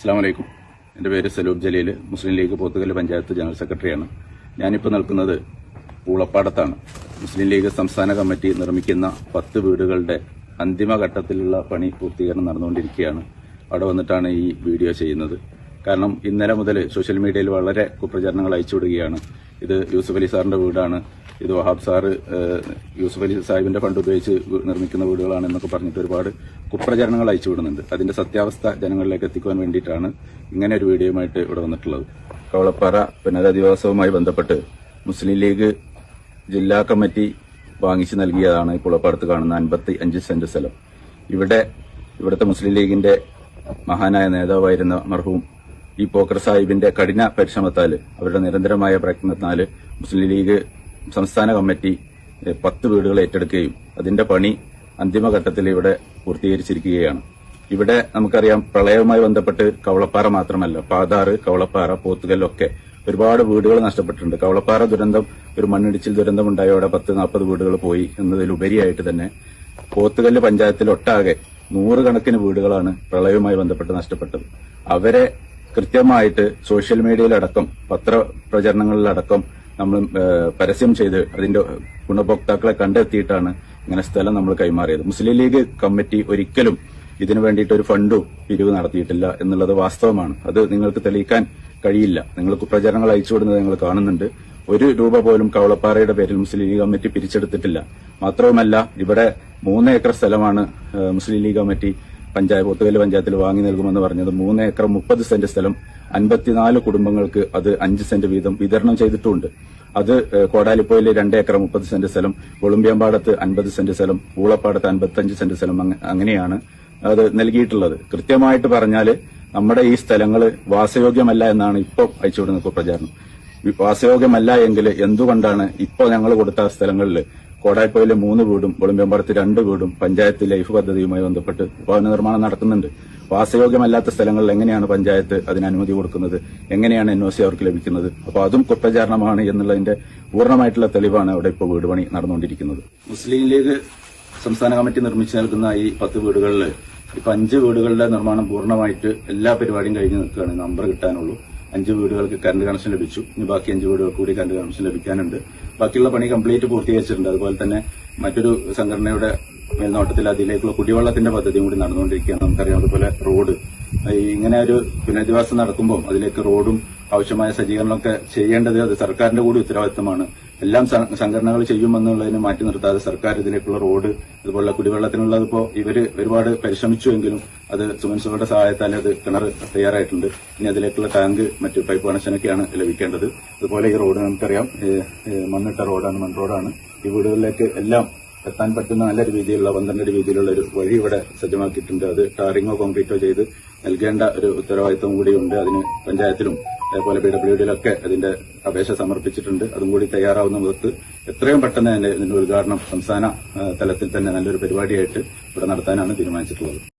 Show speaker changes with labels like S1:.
S1: അസ്സാം വലൈക്കും എന്റെ പേര് സലൂബ് ജലീൽ മുസ്ലിം ലീഗ് പോത്തുകല്ല് പഞ്ചായത്ത് ജനറൽ സെക്രട്ടറിയാണ്. ഞാനിപ്പോൾ നിൽക്കുന്നത് പൂളപ്പാടത്താണ്. മുസ്ലിം ലീഗ് സംസ്ഥാന കമ്മിറ്റി നിർമ്മിക്കുന്ന പത്ത് വീടുകളുടെ അന്തിമഘട്ടത്തിലുള്ള പണി പൂർത്തീകരണം നടന്നുകൊണ്ടിരിക്കുകയാണ്. അവിടെ വന്നിട്ടാണ് ഈ വീഡിയോ ചെയ്യുന്നത്. കാരണം ഇന്നലെ മുതൽ സോഷ്യൽ മീഡിയയിൽ വളരെ കുപ്രചരണങ്ങൾ അയച്ചുവിടുകയാണ് ഇത് യൂസുഫ് അലി സാറിന്റെ വീടാണ്. ഇത് വഹാബ് സാറ് യൂസഫ് അലി സാഹിബിന്റെ ഫണ്ട് ഉപയോഗിച്ച് നിർമ്മിക്കുന്ന വീടുകളാണ് എന്നൊക്കെ പറഞ്ഞിട്ട് ഒരുപാട് കുപ്രചരണങ്ങൾ അയച്ചു വിടുന്നുണ്ട്. അതിന്റെ സത്യാവസ്ഥ ജനങ്ങളിലേക്ക് എത്തിക്കുവാൻ വേണ്ടിയിട്ടാണ് ഇങ്ങനെ ഒരു വീഡിയോയുമായിട്ട് ഇവിടെ വന്നിട്ടുള്ളത്. കവളപ്പാറ പുനരധിവാസവുമായി ബന്ധപ്പെട്ട് മുസ്ലിം ലീഗ് ജില്ലാ കമ്മിറ്റി വാങ്ങിച്ചു നൽകിയതാണ് കുളപ്പാടത്ത് കാണുന്ന അൻപത്തി അഞ്ച് സെന്റ് സ്ഥലം. ഇവിടെ ഇവിടുത്തെ മുസ്ലിം ലീഗിന്റെ മഹാനായ നേതാവായിരുന്ന മർഹൂം ഈ പോക്കർ സാഹിബിന്റെ കഠിന പരിശ്രമത്താൽ അവരുടെ നിരന്തരമായ പ്രയത്നത്താൽ മുസ്ലിം ലീഗ് സംസ്ഥാന കമ്മിറ്റി പത്ത് വീടുകൾ ഏറ്റെടുക്കുകയും അതിന്റെ പണി അന്തിമഘട്ടത്തിൽ ഇവിടെ പൂർത്തീകരിച്ചിരിക്കുകയാണ്. ഇവിടെ നമുക്കറിയാം പ്രളയവുമായി ബന്ധപ്പെട്ട് കവളപ്പാറ മാത്രമല്ല പാതാറ് കവളപ്പാറ പോത്തുകല്ലൊക്കെ ഒരുപാട് വീടുകൾ നഷ്ടപ്പെട്ടിട്ടുണ്ട്. കവളപ്പാറ ദുരന്തം ഒരു മണ്ണിടിച്ചിൽ ദുരന്തം ഉണ്ടായോടെ പത്ത് നാൽപ്പത് വീടുകൾ പോയി എന്നതിലുപരിയായിട്ട് തന്നെ പോത്തുകല്ല് പഞ്ചായത്തിലൊട്ടാകെ നൂറുകണക്കിന് വീടുകളാണ് പ്രളയവുമായി ബന്ധപ്പെട്ട് നഷ്ടപ്പെട്ടത്. അവരെ കൃത്യമായിട്ട് സോഷ്യൽ മീഡിയയിലടക്കം പത്രപ്രചരണങ്ങളിലടക്കം നമ്മൾ പരസ്യം ചെയ്ത് അതിന്റെ ഗുണഭോക്താക്കളെ കണ്ടെത്തിയിട്ടാണ് ഇങ്ങനെ സ്ഥലം നമ്മൾ കൈമാറിയത്. മുസ്ലിം ലീഗ് കമ്മിറ്റി ഒരിക്കലും ഇതിനു വേണ്ടിയിട്ട് ഒരു ഫണ്ടും പിരിവ് നടത്തിയിട്ടില്ല എന്നുള്ളത് വാസ്തവമാണ്. അത് നിങ്ങൾക്ക് തെളിയിക്കാൻ കഴിയില്ല. നിങ്ങൾക്ക് പ്രചരണങ്ങൾ അയച്ചുവിടുന്നത് നിങ്ങൾ കാണുന്നുണ്ട്. ഒരു രൂപ പോലും കവളപ്പാറയുടെ പേരിൽ മുസ്ലിം ലീഗ് കമ്മിറ്റി പിരിച്ചെടുത്തിട്ടില്ല. മാത്രവുമല്ല ഇവിടെ മൂന്ന് ഏക്കർ സ്ഥലമാണ് മുസ്ലിം ലീഗ് കമ്മിറ്റി പഞ്ചായത്ത് ഒത്തുകല്ല് പഞ്ചായത്തിൽ വാങ്ങി നൽകുമെന്ന് പറഞ്ഞത് മൂന്ന് ഏക്കർ മുപ്പത് സെന്റ് സ്ഥലം അൻപത്തിനാല് കുടുംബങ്ങൾക്ക് അത് അഞ്ച് സെന്റ് വീതം വിതരണം ചെയ്തിട്ടുണ്ട്. അത് കോടാലിപ്പോയിൽ രണ്ട് ഏക്കർ മുപ്പത് സെന്റ് സ്ഥലം കൊളുമ്പിയമ്പാടത്ത് അൻപത് സെന്റ് സ്ഥലം ഊളപ്പാടത്ത് അൻപത്തഞ്ച് സെന്റ് സ്ഥലം അങ്ങനെയാണ് അത് നൽകിയിട്ടുള്ളത്. കൃത്യമായിട്ട് പറഞ്ഞാൽ നമ്മുടെ ഈ സ്ഥലങ്ങൾ വാസയോഗ്യമല്ല എന്നാണ് ഇപ്പോൾ അയച്ചുവിടുന്ന പ്രചാരണം. വാസയോഗ്യമല്ല എങ്കിൽ എന്തുകൊണ്ടാണ് ഇപ്പോൾ ഞങ്ങൾ കൊടുത്ത സ്ഥലങ്ങളിൽ കോടായിപ്പോയിലെ മൂന്ന് വീടും ഒളിമ്പ്യമ്പാടത്ത് രണ്ട് വീടും പഞ്ചായത്ത് ലൈഫ് പദ്ധതിയുമായി ബന്ധപ്പെട്ട് ഭവന നിർമ്മാണം നടക്കുന്നുണ്ട് വാസയോഗ്യമല്ലാത്ത സ്ഥലങ്ങളിൽ എങ്ങനെയാണ് പഞ്ചായത്ത് അതിന് അനുമതി കൊടുക്കുന്നത്? എങ്ങനെയാണ് എൻ ഒ സി അവർക്ക് ലഭിക്കുന്നത്? അപ്പോൾ അതും കുറ്റചാരണമാണ് എന്നുള്ളതിന്റെ പൂർണമായിട്ടുള്ള തെളിവാണ് അവിടെ ഇപ്പോൾ വീട് പണി നടന്നുകൊണ്ടിരിക്കുന്നത്. മുസ്ലിം ലീഗ് സംസ്ഥാന കമ്മിറ്റി നിർമ്മിച്ചു നൽകുന്ന ഈ പത്ത് വീടുകളിൽ ഇപ്പൊ അഞ്ച് വീടുകളുടെ നിർമ്മാണം പൂർണമായിട്ട് എല്ലാ പരിപാടിയും കഴിഞ്ഞ് നിൽക്കുകയാണ്. നമ്പർ കിട്ടാനുള്ളൂ. അഞ്ച് വീടുകൾക്ക് കറണ്ട് കണക്ഷൻ ലഭിച്ചു. ഇനി ബാക്കി അഞ്ച് വീടുകൾക്ക് കൂടി കറണ്ട് കണക്ഷൻ ലഭിക്കാനുണ്ട്. ബാക്കിയുള്ള പണി കംപ്ലീറ്റ് പൂർത്തീകരിച്ചിട്ടുണ്ട് അതുപോലെ തന്നെ മറ്റൊരു സംഘടനയുടെ മേൽനോട്ടത്തിൽ അതിലേക്കുള്ള കുടിവെള്ളത്തിന്റെ പദ്ധതിയും കൂടി നടന്നുകൊണ്ടിരിക്കുകയാണ്. നമുക്കറിയാം അതുപോലെ റോഡ്. ഇങ്ങനെ ഒരു പുനരധിവാസം നടക്കുമ്പോൾ അതിലേക്ക് റോഡും ആവശ്യമായ സജ്ജീകരണമൊക്കെ ചെയ്യേണ്ടത് അത് സർക്കാരിന്റെ കൂടി ഉത്തരവാദിത്തമാണ്. എല്ലാം സംഘടനകൾ ചെയ്യുമെന്നുള്ളതിനെ മാറ്റി നിർത്താതെ സർക്കാർ ഇതിലേക്കുള്ള റോഡ് അതുപോലെ കുടിവെള്ളത്തിനുള്ളത് ഇപ്പോൾ ഇവർ ഒരുപാട് പരിശ്രമിച്ചുവെങ്കിലും അത് സുമൻസുകളുടെ സഹായത്താൽ അത് കിണർ തയ്യാറായിട്ടുണ്ട്. ഇനി അതിലേക്കുള്ള ടാങ്ക് മറ്റ് പൈപ്പ് കണക്ഷനൊക്കെയാണ് ലഭിക്കേണ്ടത്. അതുപോലെ ഈ റോഡ് നമുക്കറിയാം മണ്ണിട്ട റോഡാണ് മൺ റോഡാണ്. ഈ വീടുകളിലേക്ക് എല്ലാം എത്താൻ പറ്റുന്ന നല്ല രീതിയിലുള്ള പന്ത്രണ്ട് രീതിയിലുള്ള ഒരു വഴി ഇവിടെ സജ്ജമാക്കിയിട്ടുണ്ട്. അത് ടാറിങ്ങോ കോൺക്രീറ്റോ ചെയ്ത് നൽകേണ്ട ഒരു ഉത്തരവാദിത്വം കൂടിയുണ്ട്. അതിന് പഞ്ചായത്തിലും അതേപോലെ പി ഡബ്ല്യു ഡിയിലൊക്കെ അതിന്റെ അപേക്ഷ സമർപ്പിച്ചിട്ടുണ്ട്. അതും കൂടി തയ്യാറാവുന്ന മുഖത്ത് എത്രയും പെട്ടെന്ന് തന്നെ ഇതിന്റെ ഉദ്ഘാടനം സംസ്ഥാന തലത്തിൽ തന്നെ നല്ലൊരു പരിപാടിയായിട്ട് ഇവിടെ നടത്താനാണ് തീരുമാനിച്ചിട്ടുള്ളത്.